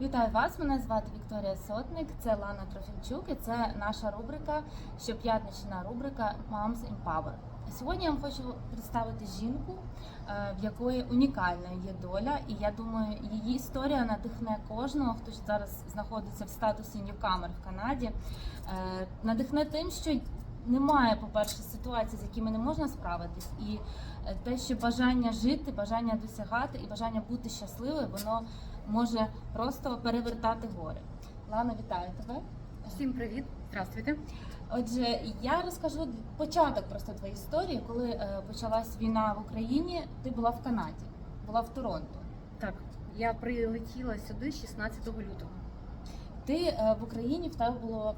Вітаю вас! Мене звати Вікторія Сотник, це Лана Трофімчук і це наша рубрика, щоп'ятнична рубрика Moms Empower. Сьогодні я вам хочу представити жінку, е, в якої унікальна є доля, і я думаю, її історія надихне кожного, хто зараз знаходиться в статусі ньюкамер в Канаді. Е, Надихне тим, що немає, по-перше, ситуацій, з якими не можна справитись, і е, те, що бажання жити, бажання досягати і бажання бути щасливою, воно може просто перевертати гори. Лана, вітаю тебе. Всім привіт, здравствуйте. Отже, я розкажу початок просто твоєї історії. Коли е, почалась війна в Україні, ти була в Канаді, була в Торонто. Так, я прилетіла сюди 16 лютого. Ти е, в Україні в тебе було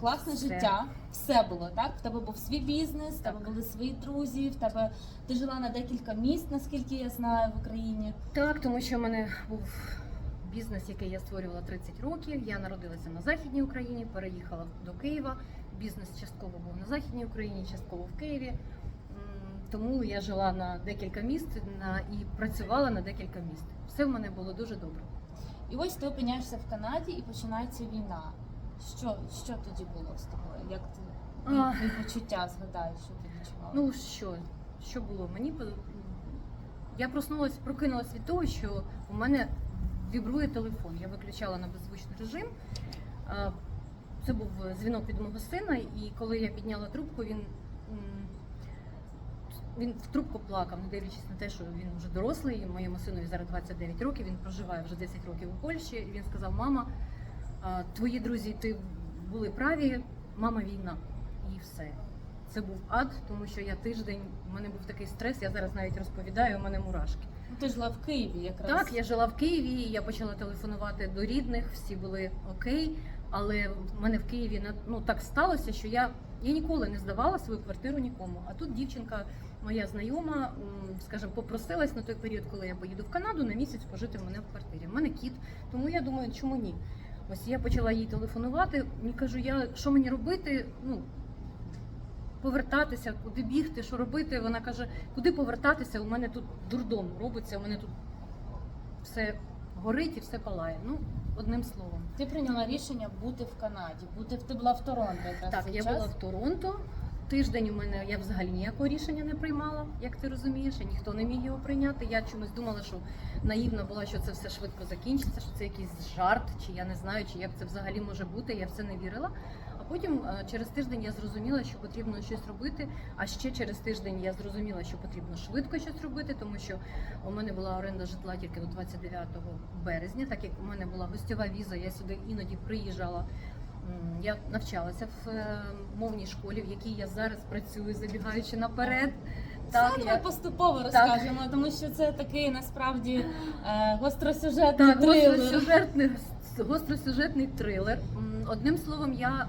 класне Все. життя, все було так. В тебе був свій бізнес, в тебе були свої друзі. В тебе ти жила на декілька міст, наскільки я знаю, в Україні. Так, тому що в мене був бізнес, який я створювала 30 років. Я народилася на Західній Україні, переїхала до Києва. Бізнес частково був на Західній Україні, частково в Києві. Тому я жила на декілька міст на, і працювала на декілька міст. Все в мене було дуже добре. І ось ти опиняєшся в Канаді і починається війна. Що, що тоді було з тобою? Як ти А. почуття згадаєш, що ти відчувала? Ну що, що було? Мені я проснулась, прокинулась від того, що у мене вібрує телефон. Я виключала на беззвучний режим. Це був дзвінок від мого сина, і коли я підняла трубку, він, він в трубку плакав, не дивлячись на те, що він вже дорослий. Моєму синові зараз 29 років, він проживає вже 10 років у Польщі. І він сказав: Мама, твої друзі, ти були праві, мама війна. І все. Це був ад, тому що я тиждень, у мене був такий стрес, я зараз навіть розповідаю, у мене мурашки. Ну, ти жила в Києві якраз. Так, я жила в Києві, я почала телефонувати до рідних, всі були окей. Але в мене в Києві ну так сталося, що я, я ніколи не здавала свою квартиру нікому. А тут дівчинка, моя знайома, скажімо, попросилась на той період, коли я поїду в Канаду, на місяць пожити в мене в квартирі. У мене кіт, тому я думаю, чому ні? Ось я почала їй телефонувати. І кажу, я що мені робити? Ну повертатися, куди бігти, що робити. Вона каже, куди повертатися? У мене тут дурдом робиться, у мене тут все горить і все палає. Ну, одним словом. Ти прийняла рішення бути в Канаді, бути в ти була в Торонто якраз Так, цей я час. була в Торонто. Тиждень у мене я взагалі ніякого рішення не приймала, як ти розумієш, і ніхто не міг його прийняти. Я чомусь думала, що наївна була, що це все швидко закінчиться, що це якийсь жарт, чи я не знаю, чи як це взагалі може бути. Я в це не вірила. Потім е, через тиждень я зрозуміла, що потрібно щось робити. А ще через тиждень я зрозуміла, що потрібно швидко щось робити, тому що у мене була оренда житла тільки до 29 березня, так як у мене була гостьова віза, я сюди іноді приїжджала. Я навчалася в е, мовній школі, в якій я зараз працюю, забігаючи наперед. Так, Так, ми я поступово розкажемо, тому що це такий насправді е, гостросюжетний так, трилер. гостросюжетний, гостросюжетний трилер. Одним словом, я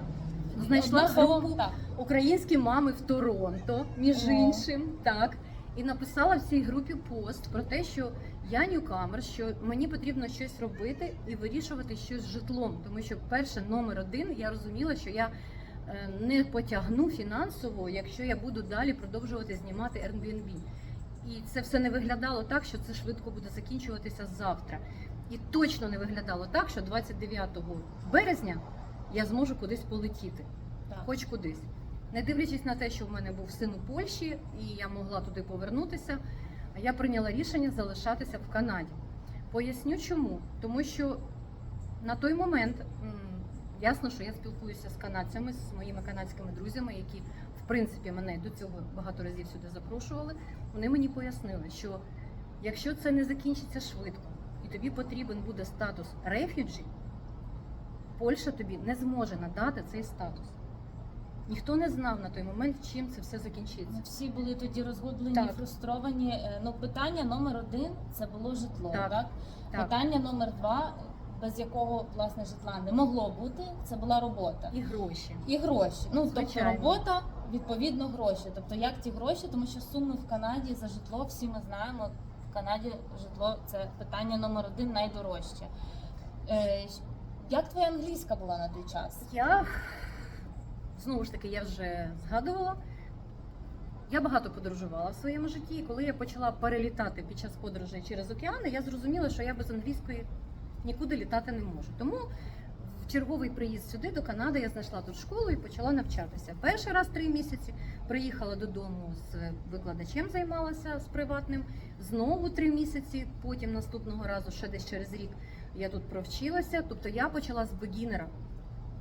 знайшла групу українські мами в Торонто, між іншим, так. І написала в цій групі пост про те, що я ньюкамер, що мені потрібно щось робити і вирішувати щось з житлом. Тому що перше, номер один, я розуміла, що я е, не потягну фінансово, якщо я буду далі продовжувати знімати Airbnb. І це все не виглядало так, що це швидко буде закінчуватися завтра. І точно не виглядало так, що 29 березня я зможу кудись полетіти Так. хоч кудись. Не дивлячись на те, що в мене був син у Польщі, і я могла туди повернутися, я прийняла рішення залишатися в Канаді. Поясню чому. Тому що на той момент ясно, що я спілкуюся з канадцями, з моїми канадськими друзями, які в принципі мене до цього багато разів сюди запрошували. Вони мені пояснили, що якщо це не закінчиться швидко, і тобі потрібен буде статус рефюджі, Польща тобі не зможе надати цей статус. Ніхто не знав на той момент, чим це все закінчиться. Всі були тоді розгублені, Так. фрустровані. Е, Ну, питання номер один це було житло. Так. Так. Так. Питання номер два, без якого власне житла не могло бути, це була робота. І гроші. І гроші. Ну тобто робота, відповідно, гроші. Тобто, як ті гроші, тому що суми в Канаді за житло, всі ми знаємо, в Канаді житло це питання номер один найдорожче. Як твоя англійська була на той час? Я знову ж таки я вже згадувала. Я багато подорожувала в своєму житті, і коли я почала перелітати під час подорожей через океани, я зрозуміла, що я без англійської нікуди літати не можу. Тому в черговий приїзд сюди до Канади я знайшла тут школу і почала навчатися. Перший раз три місяці приїхала додому з викладачем, займалася з приватним. Знову три місяці. Потім наступного разу, ще десь через рік, я тут провчилася. Тобто я почала з бегінера.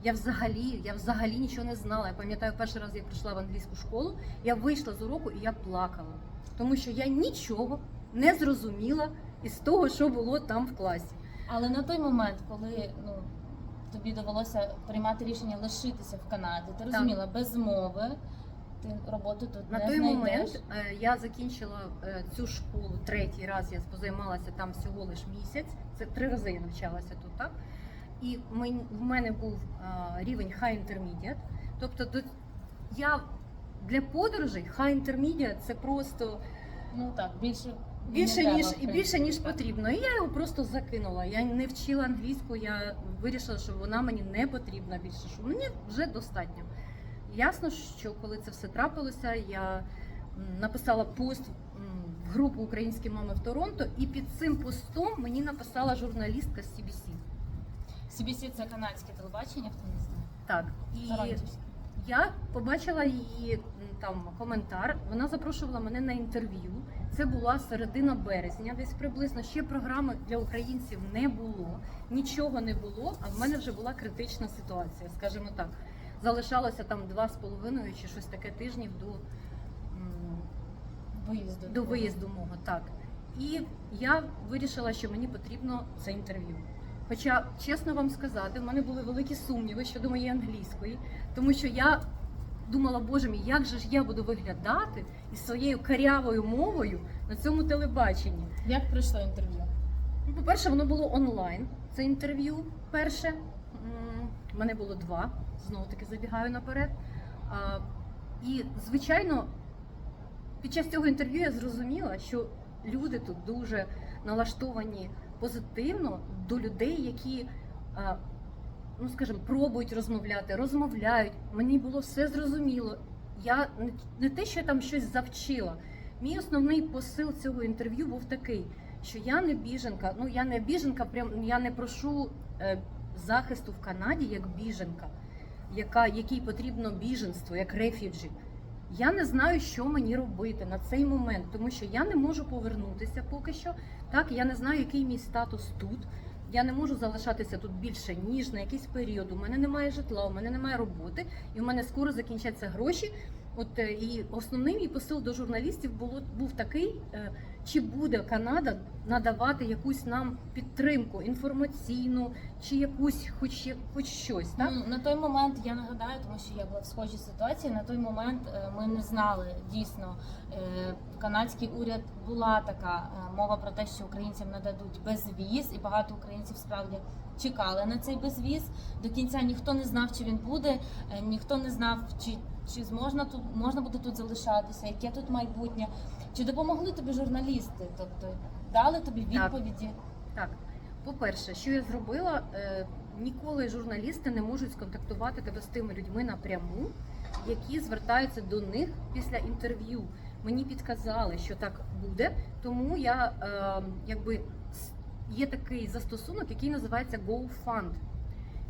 Я взагалі, я взагалі нічого не знала. Я пам'ятаю, перший раз я прийшла в англійську школу, я вийшла з уроку і я плакала, тому що я нічого не зрозуміла із того, що було там в класі. Але на той момент, коли ну тобі довелося приймати рішення лишитися в Канаді, ти розуміла, без мови ти роботу тут На не той знайдеш. момент е, я закінчила е, цю школу третій раз. Я позаймалася там всього лиш місяць. Це три рази я навчалася тут, так? І мен- в мене був е, рівень High Intermediate. Тобто до, я для подорожей High Intermediate це просто Ну так, більше більше не ніж треба, в і більше ніж принципі. потрібно. І я його просто закинула. Я не вчила англійську, я вирішила, що вона мені не потрібна більше, що мені вже достатньо. Ясно, що коли це все трапилося, я написала пост в групу Українські мами в Торонто, і під цим постом мені написала журналістка з CBC. CBC – це канадське телебачення, хто не знає. Так, і. Я побачила її там коментар. Вона запрошувала мене на інтерв'ю. Це була середина березня, десь приблизно. Ще програми для українців не було, нічого не було. А в мене вже була критична ситуація, скажімо так. Залишалося там два з половиною чи щось таке тижнів до, Виїзду. до виїзду мого. Так. І я вирішила, що мені потрібно це інтерв'ю. Хоча, чесно вам сказати, в мене були великі сумніви щодо моєї англійської, тому що я думала, боже мій, як же ж я буду виглядати із своєю карявою мовою на цьому телебаченні. Як пройшло інтерв'ю? Ну, По-перше, воно було онлайн. Це інтерв'ю перше. Мене було два. Знову таки забігаю наперед. А, І, звичайно, під час цього інтерв'ю я зрозуміла, що люди тут дуже налаштовані позитивно до людей, які, а, ну скажімо, пробують розмовляти, розмовляють. Мені було все зрозуміло. Я не, не те, що я там щось завчила. Мій основний посил цього інтерв'ю був такий, що я не біженка. Ну я не біженка, прям я не прошу е, захисту в Канаді як біженка, яка якій потрібно біженство, як рефюджі. Я не знаю, що мені робити на цей момент, тому що я не можу повернутися поки що. Так, я не знаю, який мій статус тут. Я не можу залишатися тут більше ніж на якийсь період. У мене немає житла, у мене немає роботи, і в мене скоро закінчаться гроші. От е, і основний мій посил до журналістів було був такий: е, чи буде Канада надавати якусь нам підтримку інформаційну, чи якусь, хоч хоч щось, так? Ну, на той момент я нагадаю, тому що я була в схожій ситуації. На той момент е, ми не знали дійсно. е, Канадський уряд була така е, мова про те, що українцям нададуть безвіз, і багато українців справді чекали на цей безвіз. До кінця ніхто не знав, чи він буде, ніхто не знав, чи, чи зможна тут можна буде тут залишатися, яке тут майбутнє. Чи допомогли тобі журналісти? Тобто дали тобі відповіді? Так, по-перше, що я зробила, е, ніколи журналісти не можуть сконтактувати тебе з тими людьми напряму, які звертаються до них після інтерв'ю. Мені підказали, що так буде, тому я е, якби є такий застосунок, який називається GoFund.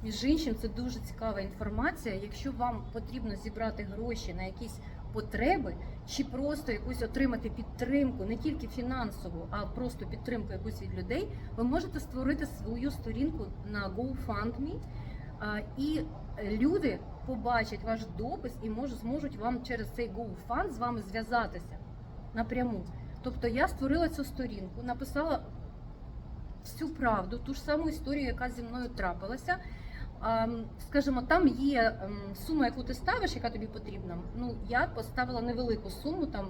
Між іншим, це дуже цікава інформація. Якщо вам потрібно зібрати гроші на якісь потреби, чи просто якусь отримати підтримку, не тільки фінансову, а просто підтримку якусь від людей, ви можете створити свою сторінку на GoFundMe, і люди побачать ваш допис і зможуть вам через цей GoFund з вами зв'язатися напряму. Тобто я створила цю сторінку, написала всю правду, ту ж саму історію, яка зі мною трапилася. Ем, Скажімо, там є ем, сума, яку ти ставиш, яка тобі потрібна. Ну я поставила невелику суму там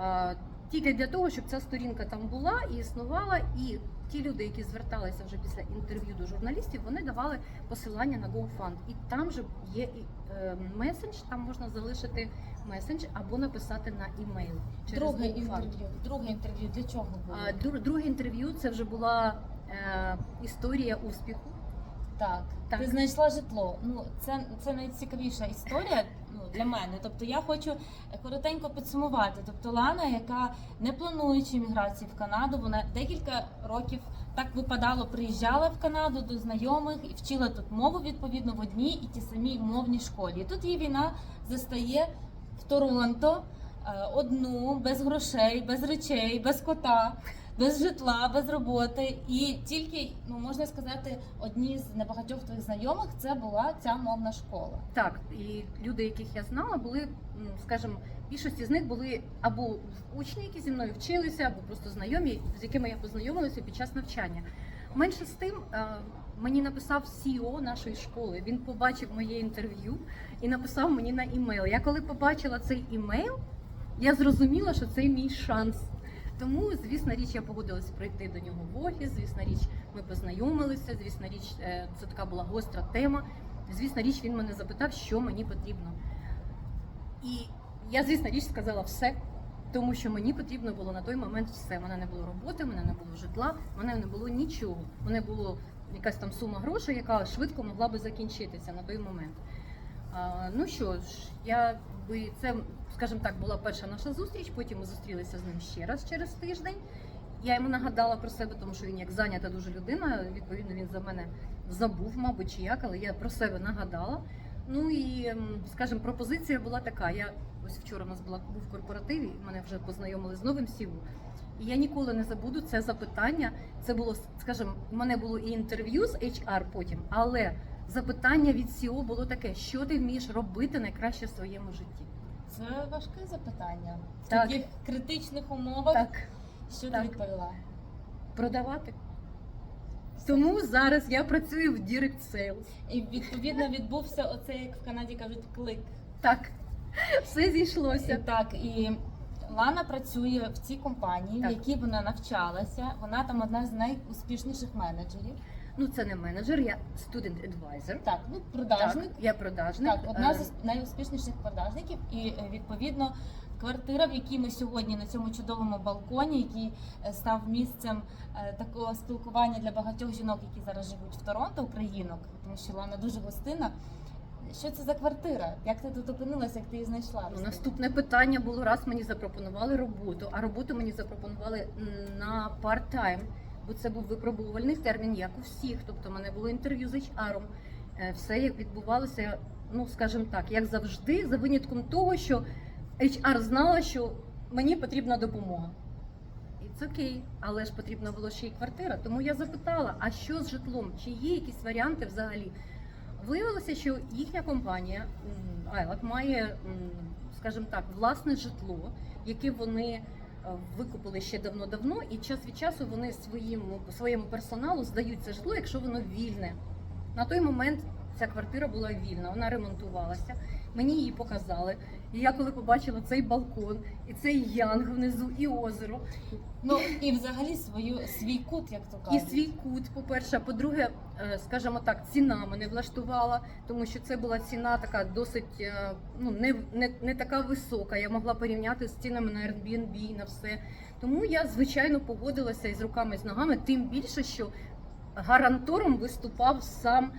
е, тільки для того, щоб ця сторінка там була і існувала. І ті люди, які зверталися вже після інтерв'ю до журналістів, вони давали посилання на GoFund. І там же є і е, месендж, там можна залишити месендж або написати на імейл. Друге інтерв'ю. Друге інтерв'ю для чого було? Друге інтерв'ю це вже була е, історія успіху. Так, Так. ти знайшла житло. Ну це, це найцікавіша історія. Ну для мене. Тобто я хочу коротенько підсумувати. Тобто Лана, яка не плануючи імміграції в Канаду, вона декілька років так випадало, приїжджала в Канаду до знайомих і вчила тут мову відповідно в одній і ті самій мовній школі. І тут її війна застає в Торонто е, одну без грошей, без речей, без кота. Без житла, без роботи, і тільки ну можна сказати, одні з небагатьох твоїх знайомих це була ця мовна школа. Так, і люди, яких я знала, були, скажімо, більшості з них були або учні, які зі мною вчилися, або просто знайомі, з якими я познайомилася під час навчання. Менше з тим, е, мені написав CEO нашої школи. Він побачив моє інтерв'ю і написав мені на імейл. Я коли побачила цей імейл, я зрозуміла, що це мій шанс. Тому, звісно річ, я погодилась прийти до нього в офіс. Звісно річ, ми познайомилися. Звісно річ, е, це така була гостра тема. Звісно річ, він мене запитав, що мені потрібно. І я, звісно річ, сказала все, тому що мені потрібно було на той момент все. У мене не було роботи, у мене не було житла, у мене не було нічого. У мене було якась там сума грошей, яка швидко могла би закінчитися на той момент. Ну що ж, я би це, скажімо так, була перша наша зустріч. Потім ми зустрілися з ним ще раз через тиждень. Я йому нагадала про себе, тому що він як зайнята дуже людина. Відповідно, він за мене забув, мабуть, чи як, але я про себе нагадала. Ну і, скажімо, пропозиція була така. Я ось вчора у нас була був корпоратив, і мене вже познайомили з новим сіву. І я ніколи не забуду це запитання. Це було, скажімо, у мене було і інтерв'ю з HR потім, але запитання від CEO було таке: що ти вмієш робити найкраще в своєму житті? Це важке запитання. В Так. таких критичних умовах. Так, Що так. ти відповіла? продавати. Тому зараз я працюю в Direct Sales. І відповідно відбувся оцей, як в Канаді кажуть, клик. Так, все І, зійшлося. так, і Лана працює в цій компанії, Так. в якій вона навчалася. Вона там одна з найуспішніших менеджерів. Ну, це не менеджер, я student advisor. Так, ну продажник. Так, я продажник. Так, одна Е, з найуспішніших продажників, і е, відповідно квартира, в якій ми сьогодні на цьому чудовому балконі, який е, став місцем е, такого спілкування для багатьох жінок, які зараз живуть в Торонто, українок, тому що Лана дуже гостина. Що це за квартира? Як ти тут опинилася, як ти її знайшла? Ну, наступне питання було раз мені запропонували роботу, а роботу мені запропонували на part-time, бо це був випробувальний термін, як у всіх. Тобто, в мене було інтерв'ю з HR. Е, Все як відбувалося, ну скажімо так, як завжди, за винятком того, що HR знала, що мені потрібна допомога. І це окей, але ж потрібна була ще й квартира. Тому я запитала, а що з житлом? Чи є якісь варіанти взагалі? Виявилося, що їхня компанія Айлак має, скажімо так, власне житло, яке вони е, викупили ще давно-давно, і час від часу вони своїм, своєму персоналу здають це житло, якщо воно вільне. На той момент ця квартира була вільна, вона ремонтувалася. Мені її показали. І я коли побачила цей балкон, і цей янг внизу, і озеро, Ну і взагалі свою свій кут, як то і свій кут, по-перше, по-друге, скажімо так, ціна мене влаштувала, тому що це була ціна така досить е, ну не, не, не така висока. Я могла порівняти з цінами на Airbnb, на все. Тому я звичайно погодилася із руками і з ногами, тим більше, що гарантором виступав сам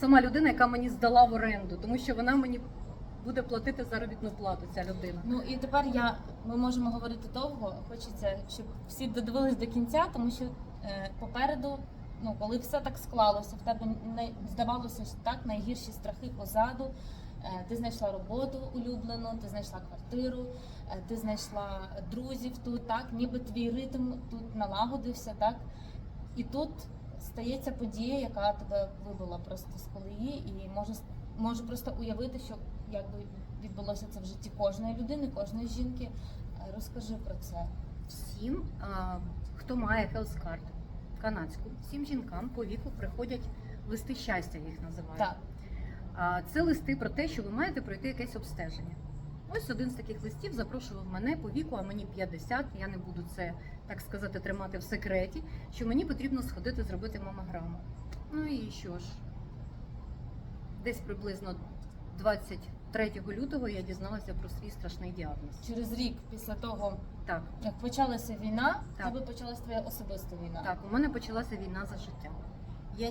сама людина, яка мені здала в оренду, тому що вона мені буде платити заробітну плату. Ця людина. Ну і тепер я ми можемо говорити довго. Хочеться, щоб всі додивились до кінця, тому що е, попереду, ну коли все так склалося, в тебе не здавалося так найгірші страхи позаду. Е, ти знайшла роботу улюблену, ти знайшла квартиру, е, ти знайшла друзів тут, так ніби твій ритм тут налагодився, так і тут стається подія, яка тебе вибила просто з колії, і можу можу просто уявити, що якби відбулося це в житті кожної людини, кожної жінки. Е, Розкажи про це. всім, хто має Card канадську, всім жінкам по віку приходять листи щастя, їх називають. Так, А, Це листи про те, що ви маєте пройти якесь обстеження. Ось один з таких листів запрошував мене по віку, а мені 50, я не буду це, так сказати, тримати в секреті, що мені потрібно сходити зробити мамограму. Ну і що ж, десь приблизно 23 лютого я дізналася про свій страшний діагноз. через рік після того, Так, як почалася війна, Так. тебе почалась твоя особиста війна. Так, у мене почалася війна за життя. Я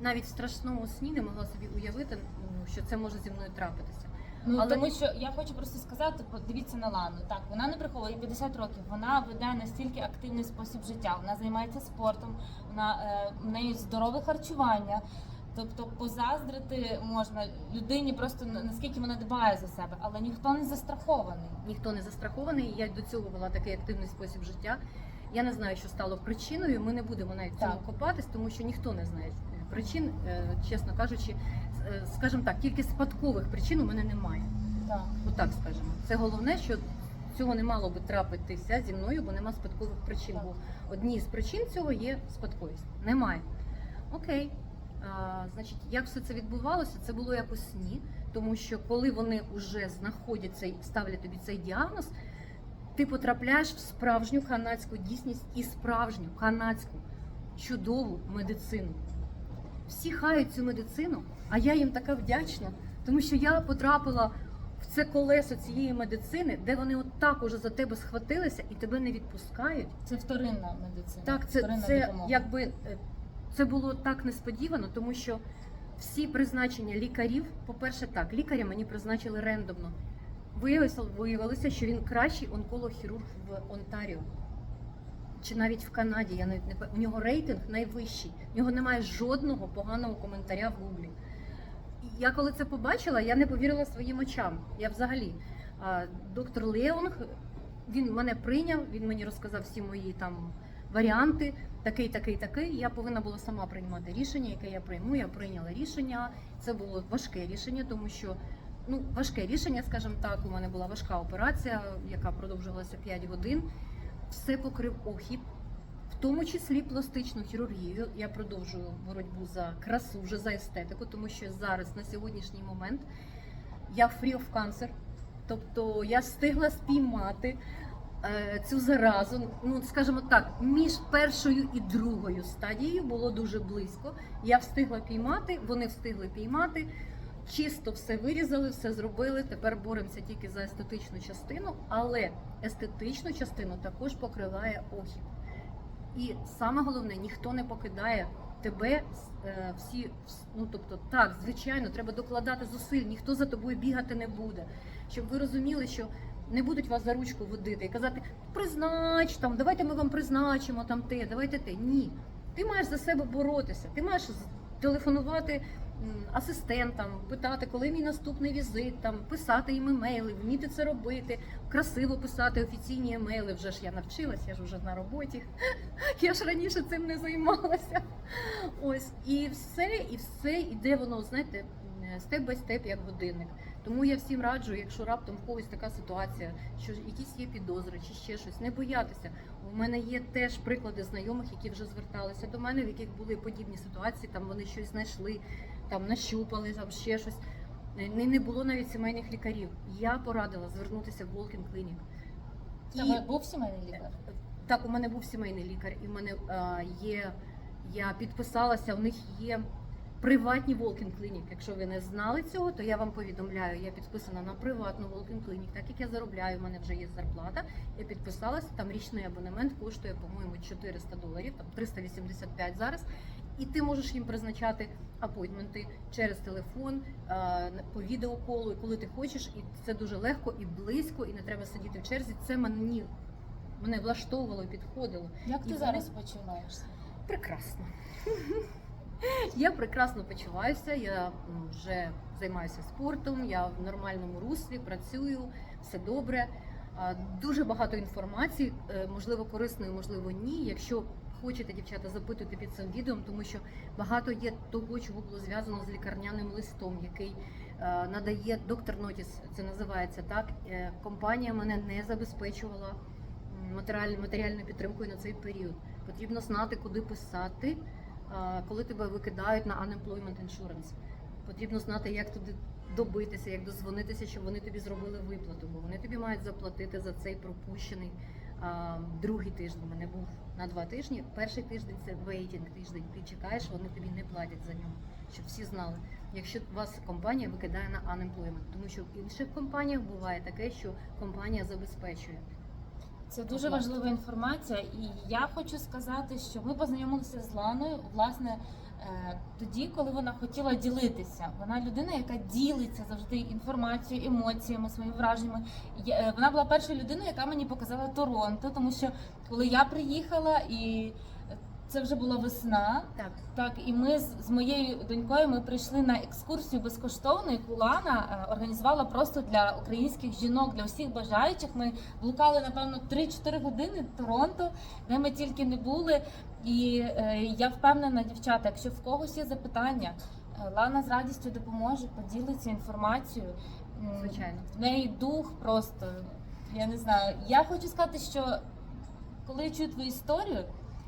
навіть в страшному сні не могла собі уявити, ну, що це може зі мною трапитися. Ну Але- тому що я хочу просто сказати, подивіться на Лану. Так, вона не приховує їй 50 років. Вона веде настільки активний спосіб життя. Вона займається спортом, вона е, в неї здорове харчування. Тобто позаздрити можна людині просто наскільки вона дбає за себе, але ніхто не застрахований. Ніхто не застрахований. Я до цього вела такий активний спосіб життя. Я не знаю, що стало причиною. Ми не будемо навіть в цьому копатись, тому що ніхто не знає причин, е, чесно кажучи, Е, скажімо так, тільки спадкових причин у мене немає. Так. Отак скажемо. Це головне, що цього не мало би трапитися зі мною, бо нема спадкових причин. Так. Бо одні з причин цього є спадковість. Немає. Окей. Значить, як все це відбувалося? Це було як у сні, тому що коли вони вже знаходять цей, ставлять тобі цей діагноз, ти потрапляєш в справжню канадську дійсність і справжню канадську чудову медицину. Всі хають цю медицину, а я їм така вдячна, тому що я потрапила в це колесо цієї медицини, де вони отак уже за тебе схватилися і тебе не відпускають. Це вторинна медицина. Так, це, вторинна це допомога. якби е, це було так несподівано, тому що всі призначення лікарів, по-перше, так, лікаря мені призначили рендомно. Виявилося, що він кращий онколог-хірург в Онтаріо. Чи навіть в Канаді, я навіть не у нього рейтинг найвищий. У нього немає жодного поганого коментаря в Гуглі. Я коли це побачила, я не повірила своїм очам. Я взагалі. Доктор Леонг, він мене прийняв, він мені розказав всі мої там варіанти, такий, такий, такий. Я повинна була сама приймати рішення, яке я прийму. Я прийняла рішення. Це було важке рішення, тому що ну важке рішення, скажімо так. У мене була важка операція, яка продовжувалася 5 годин. Все покрив охіп, в тому числі пластичну хірургію. Я продовжую боротьбу за красу, вже за естетику, тому що зараз на сьогоднішній момент я free of cancer, тобто я встигла спіймати цю заразу. Ну, скажімо так, між першою і другою стадією було дуже близько. Я встигла піймати, вони встигли піймати. Чисто все вирізали, все зробили. Тепер боремося тільки за естетичну частину, але естетичну частину також покриває охіп. І саме головне, ніхто не покидає тебе е, всі, ну тобто, так, звичайно, треба докладати зусиль, ніхто за тобою бігати не буде. Щоб ви розуміли, що не будуть вас за ручку водити і казати, признач там, давайте ми вам призначимо там те, давайте те. Ні. Ти маєш за себе боротися, ти маєш телефонувати асистентам, питати, коли мій наступний візит, там писати їм емейли, вміти це робити, красиво писати офіційні емейли. Вже ж я навчилась, я ж вже на роботі. Я ж раніше цим не займалася. Ось і все, і все іде воно, знаєте, степ бай степ, як годинник. Тому я всім раджу, якщо раптом в когось така ситуація, що якісь є підозри чи ще щось, не боятися. У мене є теж приклади знайомих, які вже зверталися до мене, в яких були подібні ситуації. Там вони щось знайшли, там нащупали, там ще щось. Не, було навіть сімейних лікарів. Я порадила звернутися в Walking Clinic. В тебе був сімейний лікар? Так, у мене був сімейний лікар, і в мене е, є. Я підписалася, у них є приватні walk-in clinic. Якщо ви не знали цього, то я вам повідомляю. Я підписана на приватну walk-in clinic. Так як я заробляю, у мене вже є зарплата. Я підписалася, там річний абонемент коштує, по-моєму, 400 доларів, там 385 зараз. І ти можеш їм призначати апойтменти через телефон, е, по відеоколу, і коли ти хочеш, і це дуже легко і близько, і не треба сидіти в черзі. Це мені мене влаштовувало і підходило. Як І ти вони- зараз почуваєшся? Прекрасно. Я прекрасно почуваюся, я вже займаюся спортом, я в нормальному руслі, працюю, все добре. Дуже багато інформації, е, можливо, корисної, можливо, ні. Якщо хочете, дівчата, запитуйте під цим відео, тому що багато є того, чого було зв'язано з лікарняним листом, який е, надає доктор Нотіс, це називається так. Е, Компанія мене не забезпечувала матеріальною підтримкою на цей період. Потрібно знати, куди писати, коли тебе викидають на unemployment insurance. Потрібно знати, як туди добитися, як дозвонитися, щоб вони тобі зробили виплату, бо вони тобі мають заплатити за цей пропущений а, другий тиждень. У мене був на два тижні. Перший тиждень це waiting тиждень. Ти чекаєш, вони тобі не платять за нього. Щоб всі знали, якщо вас компанія викидає на unemployment. тому що в інших компаніях буває таке, що компанія забезпечує. Це дуже важлива інформація, і я хочу сказати, що ми познайомилися з Ланою власне е, тоді, коли вона хотіла ділитися. Вона людина, яка ділиться завжди інформацією, емоціями, своїми враженнями. Е, Вона була першою людиною, яка мені показала Торонто, тому що коли я приїхала і. Це вже була весна, Так. так, і ми з, з моєю донькою ми прийшли на екскурсію безкоштовно, яку Лана е, організувала просто для українських жінок, для всіх бажаючих. Ми блукали напевно 3-4 години в Торонто, де ми тільки не були. І е, я впевнена, дівчата, якщо в когось є запитання, е, Лана з радістю допоможе, поділиться інформацією. М, Звичайно. В неї дух просто. Я не знаю. Я хочу сказати, що коли я чую твою історію,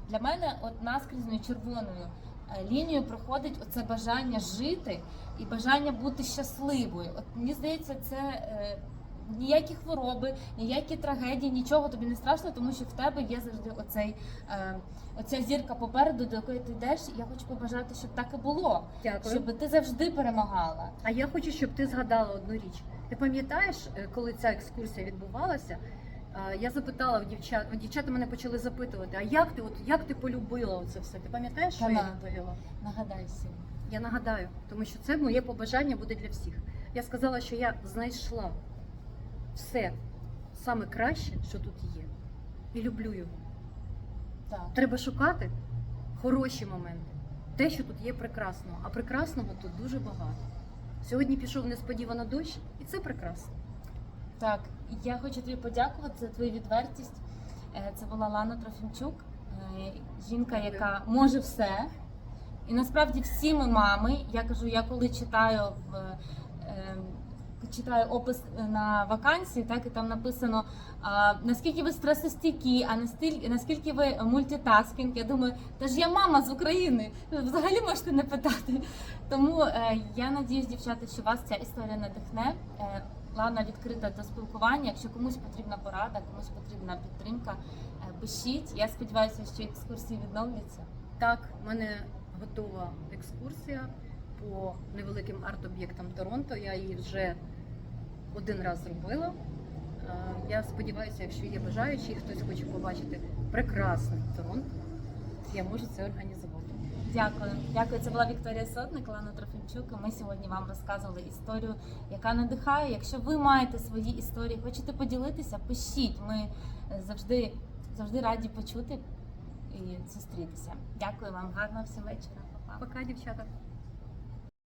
для мене от наскрізною червоною е, лінією проходить оце бажання жити і бажання бути щасливою. От мені здається, це е, ніякі хвороби, ніякі трагедії, нічого тобі не страшно, тому що в тебе є завжди оцей, е, оця зірка попереду, до якої ти йдеш. І я хочу побажати, щоб так і було, Дякую. щоб ти завжди перемагала. А я хочу, щоб ти згадала одну річ. Ти пам'ятаєш, коли ця екскурсія відбувалася? Я запитала в дівчат, дівчата мене почали запитувати, а як ти, от як ти полюбила це все? Ти пам'ятаєш, що я відповіла? Нагадай всім. Я нагадаю, тому що це моє побажання буде для всіх. Я сказала, що я знайшла все саме краще, що тут є, і люблю його. Так. Треба шукати хороші моменти, те, що тут є прекрасного, а прекрасного тут дуже багато. Сьогодні пішов несподівано дощ, і це прекрасно. Так, я хочу тобі подякувати за твою відвертість. Е, Це була Лана Трофімчук, е, жінка, яка може все. І насправді всі ми мами. Я кажу, я коли читаю в е, читаю опис на вакансії, так і там написано а, наскільки ви стресостійкі, а настільки наскільки ви мультитаскінг. Я думаю, та ж я мама з України. Взагалі можете не питати. Тому е, я надіюсь, дівчата, що вас ця історія надихне. Е, Лана відкрита до спілкування. Якщо комусь потрібна порада, комусь потрібна підтримка, е, пишіть. Я сподіваюся, що екскурсії відновляться. Так, в мене готова екскурсія по невеликим арт-об'єктам Торонто. Я її вже один раз зробила. Е, Я сподіваюся, якщо є бажаючі, хтось хоче побачити прекрасний Торонто, я можу це організувати. Дякую, дякую. Це була Вікторія Сотник, Лана Трофімчук. Ми сьогодні вам розказували історію, яка надихає. Якщо ви маєте свої історії, хочете поділитися, пишіть. Ми е, завжди, завжди раді почути і зустрітися. Дякую вам, гарного всім вечора. Па-па. Пока, дівчата.